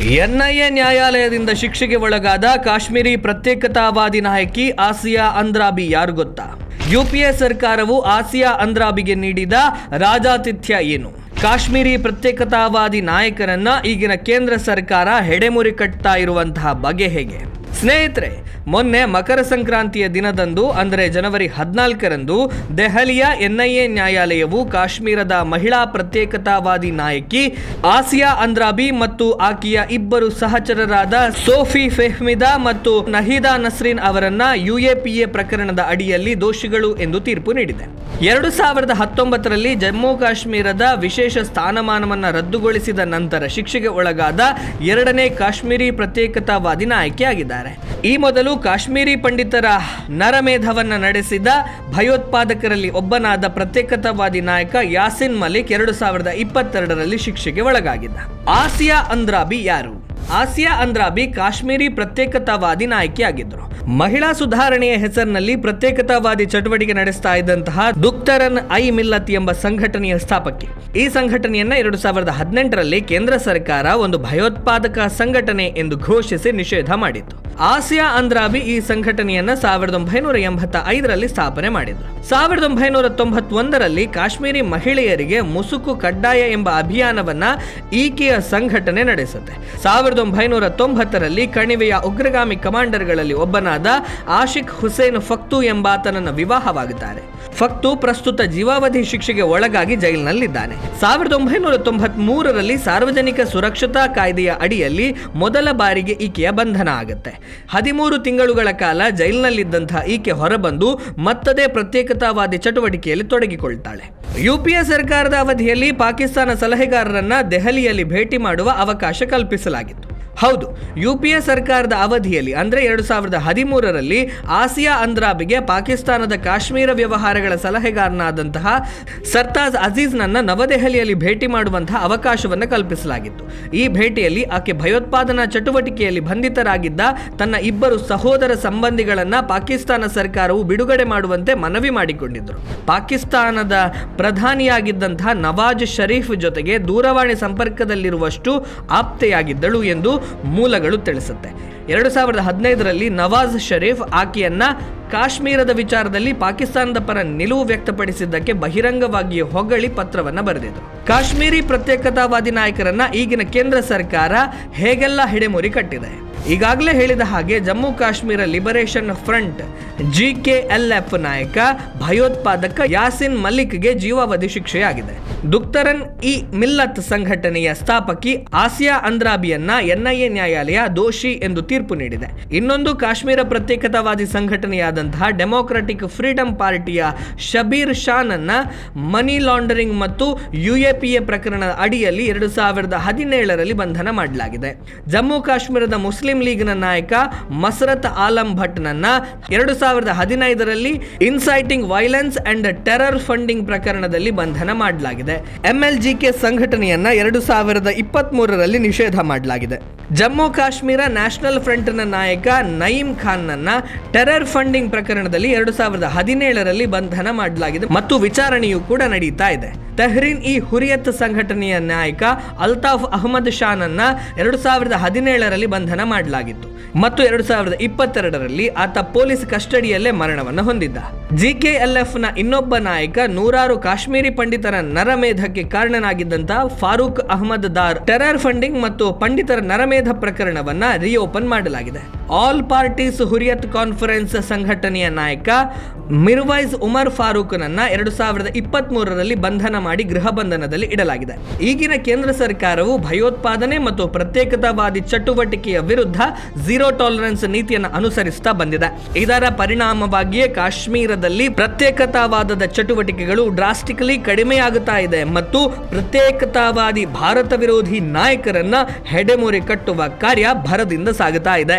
NIA ನ್ಯಾಯಾಲಯದಿಂದ ಶಿಕ್ಷೆಗೆ ಒಳಗಾದ ಕಾಶ್ಮೀರಿ ಪ್ರತ್ಯೇಕತಾವಾದಿ ನಾಯಕಿ ಆಸಿಯಾ ಅಂದ್ರಾಬಿ, ಯಾರು ಗೊತ್ತಾ? ಯುಪಿಎ ಸರ್ಕಾರವು ಆಸಿಯಾ ಅಂದ್ರಾಬಿಗೆ ನೀಡಿದ ರಾಜಾತಿಥ್ಯ ಏನು? ಕಾಶ್ಮೀರಿ ಪ್ರತ್ಯೇಕತಾವಾದಿ ನಾಯಕರನ್ನ ಈಗಿನ ಕೇಂದ್ರ ಸರ್ಕಾರ ಹೆಡೆಮುರಿ ಕಟ್ತಾ ಇರುವಂತಹ ಬಗೆ ಹೇಗೆ? ಸ್ನೇಹಿತರೆ, ಮೊನ್ನೆ ಮಕರ ಸಂಕ್ರಾಂತಿಯ ದಿನದಂದು, ಅಂದರೆ ಜನವರಿ ಹದಿನಾಲ್ಕರಂದು, ದೆಹಲಿಯ ಎನ್ಐಎ ನ್ಯಾಯಾಲಯವು ಕಾಶ್ಮೀರದ ಮಹಿಳಾ ಪ್ರತ್ಯೇಕತಾವಾದಿ ನಾಯಕಿ ಆಸಿಯಾ ಅಂದ್ರಾಬಿ ಮತ್ತು ಆಕೆಯ ಇಬ್ಬರು ಸಹಚರರಾದ ಸೋಫಿ ಫೆಹ್ಮಿದಾ ಮತ್ತು ನಹೀದಾ ನಸ್ರೀನ್ ಅವರನ್ನ ಯುಎಪಿಎ ಪ್ರಕರಣದ ಅಡಿಯಲ್ಲಿ ದೋಷಿಗಳು ಎಂದು ತೀರ್ಪು ನೀಡಿದೆ. ಎರಡು ಸಾವಿರದ ಹತ್ತೊಂಬತ್ತರಲ್ಲಿ ಜಮ್ಮು ಕಾಶ್ಮೀರದ ವಿಶೇಷ ಸ್ಥಾನಮಾನವನ್ನು ರದ್ದುಗೊಳಿಸಿದ ನಂತರ ಶಿಕ್ಷೆಗೆ ಒಳಗಾದ ಎರಡನೇ ಕಾಶ್ಮೀರಿ ಪ್ರತ್ಯೇಕತಾವಾದಿ ನಾಯಕಿಯಾಗಿದ್ದಾರೆ. ಈ ಮೊದಲು ಕಾಶ್ಮೀರಿ ಪಂಡಿತರ ನರಮೇಧವನ್ನ ನಡೆಸಿದ ಭಯೋತ್ಪಾದಕರಲ್ಲಿ ಒಬ್ಬನಾದ ಪ್ರತ್ಯೇಕತಾವಾದಿ ನಾಯಕ ಯಾಸಿನ್ ಮಲಿಕ್ ಎರಡು ಸಾವಿರದ ಇಪ್ಪತ್ತೆರಡರಲ್ಲಿ ಶಿಕ್ಷೆಗೆ ಒಳಗಾಗಿದ್ದ. ಆಸಿಯಾ ಅಂದ್ರಾಬಿ ಯಾರು? ಆಸಿಯಾ ಅಂದ್ರಾಬಿ ಕಾಶ್ಮೀರಿ ಪ್ರತ್ಯೇಕತಾವಾದಿ ನಾಯಕಿಯಾಗಿದ್ದರು. ಮಹಿಳಾ ಸುಧಾರಣೆಯ ಹೆಸರಿನಲ್ಲಿ ಪ್ರತ್ಯೇಕತಾವಾದಿ ಚಟುವಟಿಕೆ ನಡೆಸ್ತಾ ಇದ್ದಂತಹ ದುಕ್ತರನ್ ಐ ಮಿಲ್ಲತ್ ಎಂಬ ಸಂಘಟನೆಯ ಸ್ಥಾಪಕಿ. ಈ ಸಂಘಟನೆಯನ್ನ ಎರಡು ಸಾವಿರದ ಹದಿನೆಂಟರಲ್ಲಿ ಕೇಂದ್ರ ಸರ್ಕಾರ ಒಂದು ಭಯೋತ್ಪಾದಕ ಸಂಘಟನೆ ಎಂದು ಘೋಷಿಸಿ ನಿಷೇಧ ಮಾಡಿತ್ತು. ಆಸಿಯಾ ಅಂದ್ರಾಬಿ ಈ ಸಂಘಟನೆಯನ್ನ ಸಾವಿರದ ಒಂಬೈನೂರ ಎಂಬತ್ತ ಐದರಲ್ಲಿ ಸ್ಥಾಪನೆ ಮಾಡಿದ್ರು. ಸಾವಿರದ ಒಂಬೈನೂರ ತೊಂಬತ್ತೊಂದರಲ್ಲಿ ಕಾಶ್ಮೀರಿ ಮಹಿಳೆಯರಿಗೆ ಮುಸುಕು ಕಡ್ಡಾಯ ಎಂಬ ಅಭಿಯಾನವನ್ನ ಈಕೆಯ ಸಂಘಟನೆ ನಡೆಸುತ್ತೆ. ಸಾವಿರದ ಒಂಬೈನೂರ ತೊಂಬತ್ತರಲ್ಲಿ ಕಣಿವೆಯ ಉಗ್ರಗಾಮಿ ಕಮಾಂಡರ್ಗಳಲ್ಲಿ ಒಬ್ಬನಾದ ಆಶಿಕ್ ಹುಸೇನ್ ಫಕ್ತು ಎಂಬಾತನನ್ನು ವಿವಾಹವಾಗುತ್ತಾರೆ. ಫಕ್ತು ಪ್ರಸ್ತುತ ಜೀವಾವಧಿ ಶಿಕ್ಷೆಗೆ ಒಳಗಾಗಿ ಜೈಲಿನಲ್ಲಿದ್ದಾನೆ. ಸಾವಿರದ ಒಂಬೈನೂರ ತೊಂಬತ್ ಮೂರರಲ್ಲಿ ಸಾರ್ವಜನಿಕ ಸುರಕ್ಷತಾ ಕಾಯ್ದೆಯ ಅಡಿಯಲ್ಲಿ ಮೊದಲ ಬಾರಿಗೆ ಈಕೆಯ ಬಂಧನ ಆಗುತ್ತೆ. ಹದಿಮೂರು ತಿಂಗಳುಗಳ ಕಾಲ ಜೈಲಿನಲ್ಲಿದ್ದಂತಹ ಈಕೆ ಹೊರಬಂದು ಮತ್ತದೇ ಪ್ರತ್ಯೇಕತಾವಾದಿ ಚಟುವಟಿಕೆಯಲ್ಲಿ ತೊಡಗಿಕೊಳ್ತಾಳೆ. ಯುಪಿಎ ಸರ್ಕಾರದ ಅವಧಿಯಲ್ಲಿ ಪಾಕಿಸ್ತಾನ ಸಲಹೆಗಾರರನ್ನ ದೆಹಲಿಯಲ್ಲಿ ಭೇಟಿ ಮಾಡುವ ಅವಕಾಶ ಕಲ್ಪಿಸಲಾಗಿತ್ತು. ಹೌದು ಯು ಪಿ ಎ ಸರ್ಕಾರದ ಅವಧಿಯಲ್ಲಿ, ಅಂದರೆ ಎರಡು ಸಾವಿರದ ಹದಿಮೂರರಲ್ಲಿ, ಆಸಿಯಾ ಅಂದ್ರಾಬಿಗೆ ಪಾಕಿಸ್ತಾನದ ಕಾಶ್ಮೀರ ವ್ಯವಹಾರಗಳ ಸಲಹೆಗಾರನಾದಂತಹ ಸರ್ತಾಜ್ ಅಜೀಜ್ನನ್ನು ನವದೆಹಲಿಯಲ್ಲಿ ಭೇಟಿ ಮಾಡುವಂತಹ ಅವಕಾಶವನ್ನು ಕಲ್ಪಿಸಲಾಗಿತ್ತು. ಈ ಭೇಟಿಯಲ್ಲಿ ಆಕೆ ಭಯೋತ್ಪಾದನಾ ಚಟುವಟಿಕೆಯಲ್ಲಿ ಬಂಧಿತರಾಗಿದ್ದ ತನ್ನ ಇಬ್ಬರು ಸಹೋದರ ಸಂಬಂಧಿಗಳನ್ನು ಪಾಕಿಸ್ತಾನ ಸರ್ಕಾರವು ಬಿಡುಗಡೆ ಮಾಡುವಂತೆ ಮನವಿ ಮಾಡಿಕೊಂಡಿದ್ದರು. ಪಾಕಿಸ್ತಾನದ ಪ್ರಧಾನಿಯಾಗಿದ್ದಂತಹ ನವಾಜ್ ಶರೀಫ್ ಜೊತೆಗೆ ದೂರವಾಣಿ ಸಂಪರ್ಕದಲ್ಲಿರುವಷ್ಟು ಆಪ್ತೆಯಾಗಿದ್ದಳು ಎಂದು ಮೂಲಗಳು ತಿಳಿಸುತ್ತೆ. ಎರಡು ಸಾವಿರದ ಹದಿನೈದರಲ್ಲಿ ನವಾಜ್ ಶರೀಫ್ ಆಕೆಯನ್ನ ಕಾಶ್ಮೀರದ ವಿಚಾರದಲ್ಲಿ ಪಾಕಿಸ್ತಾನದ ಪರ ನಿಲುವು ವ್ಯಕ್ತಪಡಿಸಿದ್ದಕ್ಕೆ ಬಹಿರಂಗವಾಗಿ ಹೊಗಳಿ ಪತ್ರವನ್ನ ಬರೆದಿದ್ರು. ಕಾಶ್ಮೀರಿ ಪ್ರತ್ಯೇಕತಾವಾದಿ ನಾಯಕರನ್ನ ಈಗಿನ ಕೇಂದ್ರ ಸರ್ಕಾರ ಹೇಗೆಲ್ಲ ಹಿಡೆಮುರಿ ಕಟ್ಟಿದೆ? ಈಗಾಗಲೇ ಹೇಳಿದ ಹಾಗೆ Jammu Kashmir liberation front J K L F ನಾಯಕ, ಭಯೋತ್ಪಾದಕ ಯಾಸಿನ್ ಮಲಿಕ್ಗೆ ಜೀವಾವಧಿ ಶಿಕ್ಷೆಯಾಗಿದೆ. ದುಕ್ತರನ್ ಇ ಮಿಲ್ಲತ್ ಸಂಘಟನೆಯ ಸ್ಥಾಪಕಿ ಆಸಿಯಾ ಅಂದ್ರಾಬಿಯನ್ನ ಎನ್ಐಎ ನ್ಯಾಯಾಲಯ ದೋಷಿ ಎಂದು ತೀರ್ಪು ನೀಡಿದೆ. ಇನ್ನೊಂದು ಕಾಶ್ಮೀರ ಪ್ರತ್ಯೇಕತಾವಾದಿ ಸಂಘಟನೆಯಾದಂತಹ ಡೆಮೋಕ್ರಾಟಿಕ್ ಫ್ರೀಡಂ ಪಾರ್ಟಿಯ ಶಬೀರ್ ಶಾನನ್ನ ಮನಿ ಲಾಂಡರಿಂಗ್ ಮತ್ತು ಯುಎಪಿಎ ಪ್ರಕರಣದ ಅಡಿಯಲ್ಲಿ ಎರಡು ಸಾವಿರದ ಹದಿನೇಳರಲ್ಲಿ ಬಂಧನ ಮಾಡಲಾಗಿದೆ. ಜಮ್ಮು ಕಾಶ್ಮೀರದ ಮುಸ್ಲಿಂ ಲೀಗ್ನ ನಾಯಕ ಮಸರತ್ ಆಲಂ ಭಟ್ನನ್ನ ಎರಡು ಸಾವಿರದ ಹದಿನೈದರಲ್ಲಿ inciting violence and terror funding ಪ್ರಕರಣದಲ್ಲಿ ಬಂಧನ ಮಾಡಲಾಗಿದೆ. ಎಂಎಲ್ಜಿಕೆ ಸಂಘಟನೆಯನ್ನ ಎರಡು ಸಾವಿರದ ಇಪ್ಪತ್ತ್ ಮೂರರಲ್ಲಿ ನಿಷೇಧ ಮಾಡಲಾಗಿದೆ. ಜಮ್ಮು ಕಾಶ್ಮೀರ ನ್ಯಾಷನಲ್ ಫ್ರಂಟ್ನ ನಾಯಕ ನಯೀಂ ಖಾನ್ನನ್ನ ಟೆರರ್ ಫಂಡಿಂಗ್ ಪ್ರಕರಣದಲ್ಲಿ ಎರಡು ಸಾವಿರದ ಹದಿನೇಳರಲ್ಲಿ ಬಂಧನ ಮಾಡಲಾಗಿದೆ ಮತ್ತು ವಿಚಾರಣೆಯೂ ಕೂಡ ನಡೀತಾ ಇದೆ. ತೆಹ್ರೀನ್ ಈ ಹುರಿಯತ್ ಸಂಘಟನೆಯ ನಾಯಕ ಅಲ್ತಾಫ್ ಅಹಮದ್ ಶಾನನ್ನ ಎರಡು ಸಾವಿರದ ಹದಿನೇಳರಲ್ಲಿ ಬಂಧನ ಮಾಡಲಾಗಿತ್ತು. ಮತ್ತು ಎರಡು ಸಾವಿರದ ಇಪ್ಪತ್ತೆರಡರಲ್ಲಿ ಆತ ಪೊಲೀಸ್ ಕಸ್ಟಡಿಯಲ್ಲೇ ಮರಣವನ್ನು ಹೊಂದಿದ್ದ. ಜಿ ಕೆ ಜಿಕೆಎಲ್ಎಫ್ನ ಇನ್ನೊಬ್ಬ ನಾಯಕ ನೂರಾರು ಕಾಶ್ಮೀರಿ ಪಂಡಿತರ ನರಮೇಧಕ್ಕೆ ಕಾರಣನಾಗಿದ್ದಂತಹ ಫಾರೂಕ್ ಅಹಮದ್ ದಾರ್ ಟೆರರ್ ಫಂಡಿಂಗ್ ಮತ್ತು ಪಂಡಿತರ ನರಮೇಧ ಪ್ರಕರಣವನ್ನ ರಿಓಪನ್ ಮಾಡಲಾಗಿದೆ. ಆಲ್ ಪಾರ್ಟೀಸ್ ಹುರಿಯತ್ ಕಾನ್ಫರೆನ್ಸ್ ಸಂಘಟನೆಯ ನಾಯಕ ಮಿರ್ವೈಸ್ ಉಮರ್ ಫಾರೂಕ್ನನ್ನ ಎರಡು ಸಾವಿರದ ಇಪ್ಪತ್ತ್ ಮೂರರಲ್ಲಿ ಬಂಧನ ಮಾಡಿ ಗೃಹ ಬಂಧನದಲ್ಲಿ ಇಡಲಾಗಿದೆ. ಈಗಿನ ಕೇಂದ್ರ ಸರ್ಕಾರವು ಭಯೋತ್ಪಾದನೆ ಮತ್ತು ಪ್ರತ್ಯೇಕತಾವಾದಿ ಚಟುವಟಿಕೆಯ ವಿರುದ್ಧ ಝೀರೋ ಟಾಲರೆನ್ಸ್ ನೀತಿಯನ್ನು ಅನುಸರಿಸ್ತಾ ಬಂದಿದೆ. ಇದರ ಪರಿಣಾಮವಾಗಿಯೇ ಕಾಶ್ಮೀರದಲ್ಲಿ ಪ್ರತ್ಯೇಕತಾವಾದದ ಚಟುವಟಿಕೆಗಳು ಡ್ರಾಸ್ಟಿಕಲಿ ಕಡಿಮೆಯಾಗುತ್ತಾ ಇದೆ ಮತ್ತು ಪ್ರತ್ಯೇಕತಾವಾದಿ ಭಾರತ ವಿರೋಧಿ ನಾಯಕರನ್ನ ಹೆಡೆಮೊರೆ ಕಟ್ಟುವ ಕಾರ್ಯ ಭರದಿಂದ ಸಾಗುತ್ತಾ ಇದೆ.